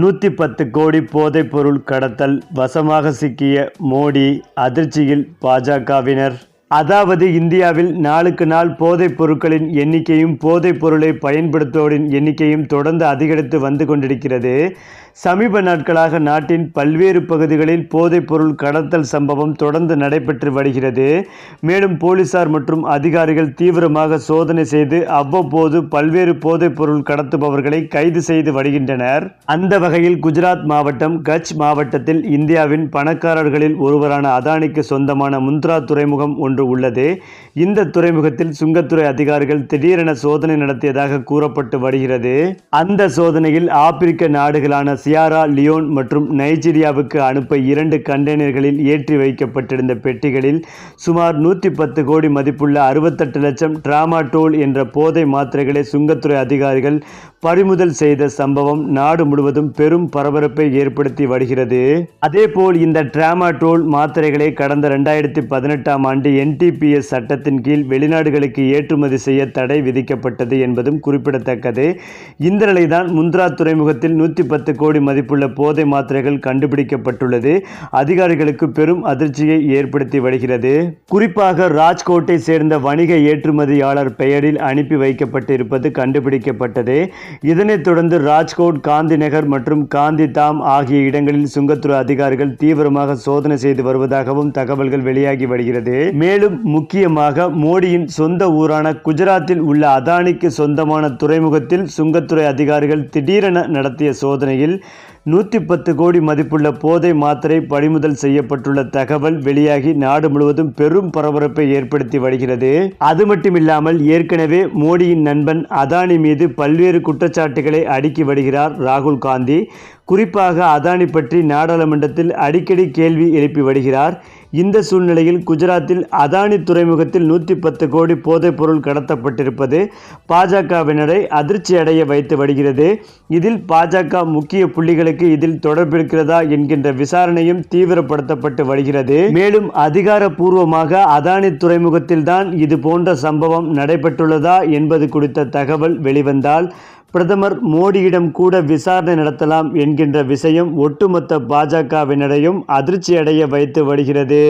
நூற்றி பத்து கோடி போதைப் பொருள் கடத்தல் வசமாக சிக்கிய மோடி அதிர்ச்சியில் பாஜகவினர். அதாவது இந்தியாவில் நாளுக்கு நாள் போதைப் பொருட்களின் எண்ணிக்கையும் போதைப் பொருளை பயன்படுத்துவோரின் எண்ணிக்கையும் தொடர்ந்து அதிகரித்து வந்து கொண்டிருக்கிறது. சமீப நாட்களாக நாட்டின் பல்வேறு பகுதிகளில் போதைப்பொருள் கடத்தல் சம்பவம் தொடர்ந்து நடைபெற்று வருகிறது. மேலும் போலீசார் மற்றும் அதிகாரிகள் தீவிரமாக சோதனை செய்து அவ்வப்போது பல்வேறு போதைப்பொருள் கடத்துபவர்களை கைது செய்து வருகின்றனர். அந்த வகையில் குஜராத் மாவட்டம் கட்ச் மாவட்டத்தில் இந்தியாவின் பணக்காரர்களில் ஒருவரான அதானிக்கு சொந்தமான முந்த்ரா துறைமுகம் ஒன்று உள்ளது. இந்த துறைமுகத்தில் சுங்கத்துறை அதிகாரிகள் திடீரென சோதனை நடத்தியதாக கூறப்பட்டு வருகிறது. அந்த சோதனையில் ஆப்பிரிக்க நாடுகளான சியாரா லியோன் மற்றும் நைஜீரியாவுக்கு அனுப்ப இரண்டு கண்டெய்னர்களில் ஏற்றி வைக்கப்பட்டிருந்த பெட்டிகளில் சுமார் நூற்றி பத்து கோடி மதிப்புள்ள அறுபத்தெட்டு லட்சம் டிராமாடோல் என்ற போதை மாத்திரைகளை சுங்கத்துறை அதிகாரிகள் பறிமுதல் செய்த சம்பவம் நாடு முழுவதும் பெரும் பரபரப்பை ஏற்படுத்தி வருகிறது. அதேபோல் இந்த டிராமாடோல் மாத்திரைகளை கடந்த ரெண்டாயிரத்தி பதினெட்டாம் ஆண்டு என்டிபிஎஸ் சட்டத்தின் கீழ் வெளிநாடுகளுக்கு ஏற்றுமதி செய்ய தடை விதிக்கப்பட்டது என்பதும் குறிப்பிடத்தக்கது. இந்த நிலைதான் முந்த்ரா துறைமுகத்தில் நூற்றி பத்து கோடி மதிப்புள்ள போதை மாத்திரைகள் கண்டுபிடிக்கப்பட்டுள்ளது. அதிகாரிகளுக்கு பெரும் அதிர்ச்சியை ஏற்படுத்தி வருகிறது. குறிப்பாக ராஜ்கோட்டை சேர்ந்த வணிக ஏற்றுமதியாளர் பெயரில் அனுப்பி வைக்கப்பட்டிருப்பது கண்டுபிடிக்கப்பட்டது. இதனைத் தொடர்ந்து ராஜ்கோட் காந்தி நகர் மற்றும் காந்தி தாம் ஆகிய இடங்களில் சுங்கத்துறை அதிகாரிகள் தீவிரமாக சோதனை செய்து வருவதாகவும் தகவல்கள் வெளியாகி வருகிறது. மேலும் முக்கியமாக மோடியின் சொந்த ஊரான குஜராத்தில் உள்ள அதானிக்கு சொந்தமான துறைமுகத்தில் சுங்கத்துறை அதிகாரிகள் திடீரென நடத்திய சோதனையில் நூற்றி பத்து கோடி மதிப்புள்ள போதை மாத்திரை பறிமுதல் செய்யப்பட்டுள்ள தகவல் வெளியாகி நாடு முழுவதும் பெரும் பரபரப்பை ஏற்படுத்தி வருகிறது. அது மட்டுமில்லாமல் ஏற்கனவே மோடியின் நண்பன் அதானி மீது பல்வேறு குற்றச்சாட்டுகளை அடுக்கி வருகிறார் ராகுல் காந்தி. குறிப்பாக அதானி பற்றி நாடாளுமன்றத்தில் அடிக்கடி கேள்வி எழுப்பி வருகிறார். இந்த சூழ்நிலையில் குஜராத்தில் அதானி துறைமுகத்தில் நூற்றி பத்து கோடி போதைப்பொருள் கடத்தப்பட்டிருப்பது பாஜகவினரை அதிர்ச்சி அடைய வைத்து வருகிறது. இதில் பாஜக முக்கிய புள்ளிகளுக்கு இதில் தொடர்பிருக்கிறதா என்கின்ற விசாரணையும் தீவிரப்படுத்தப்பட்டு வருகிறது. மேலும் அதிகாரப்பூர்வமாக அதானி துறைமுகத்தில் தான் இது போன்ற சம்பவம் நடைபெற்றுள்ளதா என்பது குறித்த தகவல் வெளிவந்தால் பிரதமர் மோடியிடம் கூட விசாரணை நடத்தலாம் என்கின்ற விஷயம் ஒட்டுமொத்த பாஜகவினரையும் அதிர்ச்சி அடைய வைத்து வருகிறது.